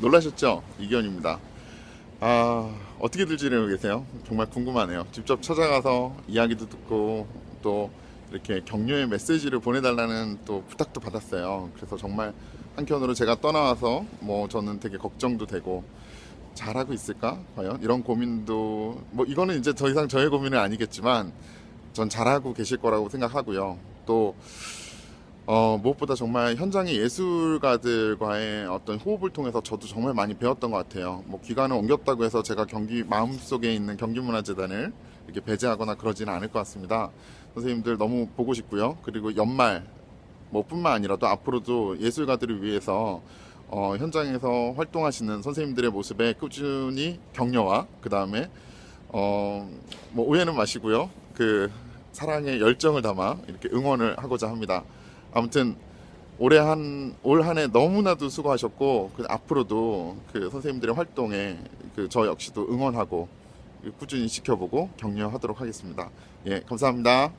놀라셨죠? 이기현입니다. 아, 어떻게들 지내고 계세요? 정말 궁금하네요. 직접 찾아가서 이야기도 듣고 또 이렇게 격려의 메시지를 보내달라는 또 부탁도 받았어요. 그래서 정말 한편으로 제가 떠나와서 뭐 저는 되게 걱정도 되고 잘하고 있을까? 과연? 이런 고민도 뭐 이거는 이제 더 이상 저의 고민은 아니겠지만 전 잘하고 계실 거라고 생각하고요. 또 어, 무엇보다 정말 현장의 예술가들과의 어떤 호흡을 통해서 저도 정말 많이 배웠던 것 같아요. 뭐 기관을 옮겼다고 해서 제가 경기 마음속에 있는 경기문화재단을 이렇게 배제하거나 그러지는 않을 것 같습니다. 선생님들 너무 보고 싶고요. 그리고 연말 뭐 뿐만 아니라 또 앞으로도 예술가들을 위해서 어, 현장에서 활동하시는 선생님들의 모습에 꾸준히 격려와 그 다음에 어, 뭐 오해는 마시고요. 그 사랑의 열정을 담아 이렇게 응원을 하고자 합니다. 아무튼 올해 한 올 한 해 너무나도 수고하셨고 그 앞으로도 그 선생님들의 활동에 그 저 역시도 응원하고 꾸준히 지켜보고 격려하도록 하겠습니다. 예, 감사합니다.